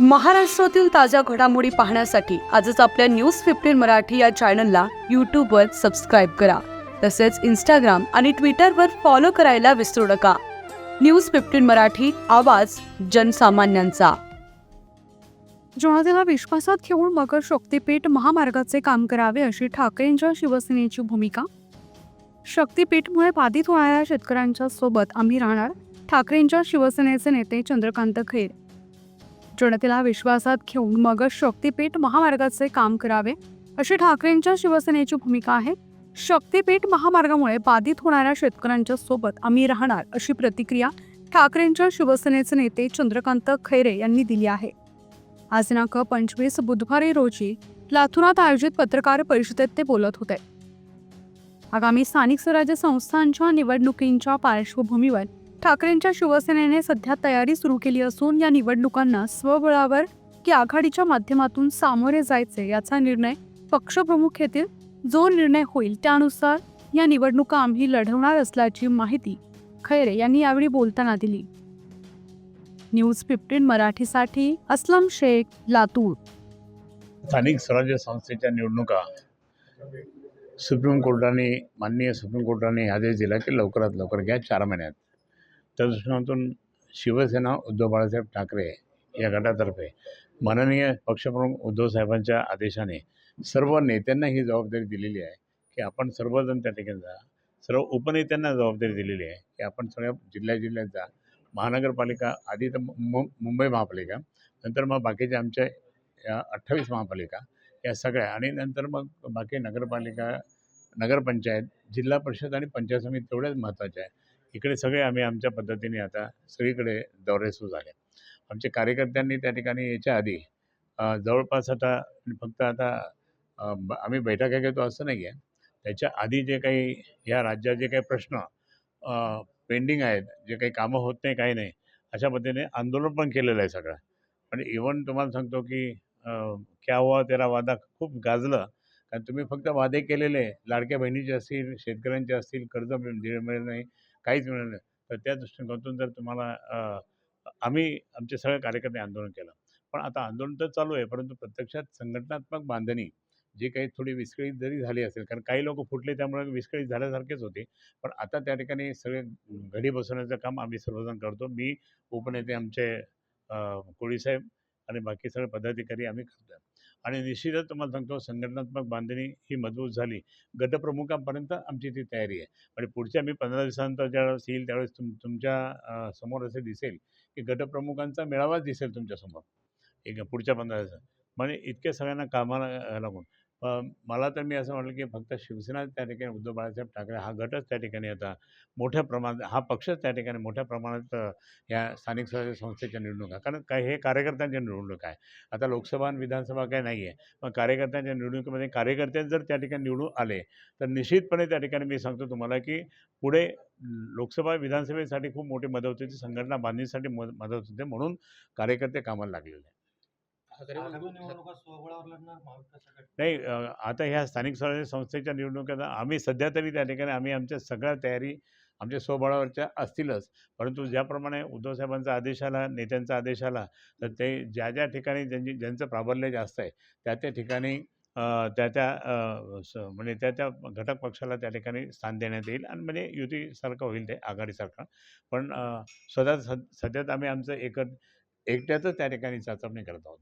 महाराष्ट्रातील ताज्या घडामोडी पाहण्यासाठी आजच आपल्या न्यूज फिफ्टीन मराठी या चॅनलला यूट्यूबवर सबस्क्राईब करा. तसेच इंस्टाग्राम आणि ट्विटरवर फॉलो करायला विसरू नका. न्यूज फिफ्टीन मराठी आवाज जनसामान्यांचा. जनतेला विश्वासात घेऊन मगर शक्तीपीठ महामार्गाचे काम करावे अशी ठाकरेंच्या शिवसेनेची भूमिका? शक्तीपीठमुळे बाधित होणाऱ्या शेतकऱ्यांच्या सोबत आम्ही राहणार? ठाकरेंच्या शिवसेनेचे नेते चंद्रकांत खैर जनतेला विश्वासात घेऊन मग शक्तीपीठ महामार्गाचे काम करावे अशी ठाकरेंच्या शिवसेनेची भूमिका आहे. शक्तीपीठ महामार्गामुळे बाधित होणाऱ्या शेतकऱ्यांच्या सोबत आम्ही राहणार अशी प्रतिक्रिया ठाकरेंच्या शिवसेनेचे नेते चंद्रकांत खैरे यांनी दिली आहे. आज दिनांक पंचवीस बुधवारी रोजी लातूरात आयोजित पत्रकार परिषदेत ते बोलत होते. आगामी स्थानिक स्वराज्य संस्थांच्या निवडणुकींच्या पार्श्वभूमीवर ठाकरेंच्या शिवसेनेने सध्या तयारी सुरू केली असून या निवडणुकांना स्वबळावर की आघाडीच्या माध्यमातून सामोरे जायचे याचा निर्णय पक्षप्रमुख येतील जो निर्णय होईल त्यानुसार या निवडणुका आम्ही लढवणार असल्याची माहिती खैरे यांनी यावेळी बोलताना दिली. न्यूज फिफ्टीन मराठीसाठी अस्लम शेख लातूर. स्थानिक स्वराज्य संस्थेच्या निवडणुका सुप्रीम कोर्टाने माननीय सुप्रीम कोर्टाने आदेश दिला की लवकरात लवकर घ्या चार महिन्यात. त्या दृष्टिकोनातून शिवसेना उद्धव बाळासाहेब ठाकरे या गटातर्फे माननीय पक्षप्रमुख उद्धव साहेबांच्या आदेशाने सर्व नेत्यांना ही जबाबदारी दिलेली आहे की आपण सर्वजण त्या ठिकाणी जा. सर्व उपनेत्यांना जबाबदारी दिलेली आहे की आपण सगळ्या जिल्ह्या जिल्ह्यात जा. महानगरपालिका आधी तर मु मुंबई महापालिका नंतर मग बाकीच्या आमच्या या अठ्ठावीस महापालिका या सगळ्या आणि नंतर मग बाकी नगरपालिका नगरपंचायत जिल्हा परिषद आणि पंचायत समिती तेवढ्याच महत्त्वाच्या आहे इकडे सगळे आम्ही आमच्या पद्धतीने आता सगळीकडे दौरे सुरू झाले. आमचे कार्यकर्त्यांनी त्या ठिकाणी याच्या आधी जवळपास आता फक्त आता ब- आम्ही बैठका घेतो असं नाही आहे त्याच्या आधी जे काही या राज्यात जे काही प्रश्न पेंडिंग आहेत जे काही कामं होत नाही काही नाही अशा पद्धतीने आंदोलन पण केलेलं आहे सगळं. पण इवन तुम्हाला सांगतो की क्या हुआ तेरा वादा खूप गाजलं. कारण तुम्ही फक्त वादे केलेले लाडक्या बहिणीचे असतील शेतकऱ्यांचे असतील कर्ज मिळ- मिळत मिळेल नाही काहीच मिळेल नाही. तर त्या दृष्टिकोनातून जर तुम्हाला आम्ही आमचे सगळे कार्यकर्ते आंदोलन केलं. पण आता आंदोलन तर चालू आहे परंतु प्रत्यक्षात संघटनात्मक बांधणी जी काही थोडी विस्कळीत जरी झाली असेल कारण काही लोक फुटले त्यामुळे विस्कळीत झाल्यासारखेच होते. पण आता त्या ठिकाणी सगळे घडी बसवण्याचं काम आम्ही सर्वजण करतो. मी उपनेते आमचे कोळीसाहेब आणि बाकी सगळे पदाधिकारी आम्ही करतो आणि निश्चितच तुम्हाला सांगतो संघटनात्मक बांधणी ही मजबूत झाली. गटप्रमुखांपर्यंत आमची ती तयारी आहे. आणि पुढच्या मी पंधरा दिवसानंतर ज्यावेळेस येईल त्यावेळेस तुम तुमच्यासमोर असे दिसेल की गटप्रमुखांचा मेळावाच दिसेल तुमच्यासमोर. एक पुढच्या पंधरा दिवसात. म्हणजे इतक्या सगळ्यांना कामाला लागून. मला तर मी असं म्हटलं की फक्त शिवसेना त्या ठिकाणी उद्धव बाळासाहेब ठाकरे हा गटच त्या ठिकाणी होता. मोठ्या प्रमाणात हा पक्षच त्या ठिकाणी मोठ्या प्रमाणात या स्थानिक स्वराज्य संस्थेच्या निवडणुका कारण काय हे कार्यकर्त्यांच्या निवडणूक आहे. आता लोकसभा आणि विधानसभा काय नाही आहे. मग कार्यकर्त्यांच्या निवडणुकीमध्ये कार्यकर्ते जर त्या ठिकाणी निवडून आले तर निश्चितपणे त्या ठिकाणी मी सांगतो तुम्हाला की पुढे लोकसभा विधानसभेसाठी खूप मोठी मदत होती. संघटना बांधणीसाठी मद मदत होते. म्हणून कार्यकर्ते कामाला लागलेले नाही आता ह्या स्थानिक स्वराज्य संस्थेच्या निवडणुकीत आम्ही सध्या तरी त्या ठिकाणी आम्ही आमच्या सगळ्या तयारी आमच्या स्वबळावरच्या असतीलच. परंतु ज्याप्रमाणे उद्धव साहेबांचा आदेश आला नेत्यांचा आदेश आला तर ते ज्या ज्या ठिकाणी ज्यांची ज्यांचं प्राबल्य जास्त आहे त्या त्या ठिकाणी त्या त्या म्हणजे त्या त्या घटक पक्षाला त्या ठिकाणी स्थान देण्यात येईल आणि म्हणजे युतीसारखं होईल ते आघाडीसारखं. पण स्वतः सध्यात आम्ही आमचं एकत एकट्यातच त्या ठिकाणी चाचपणी करत आहोत.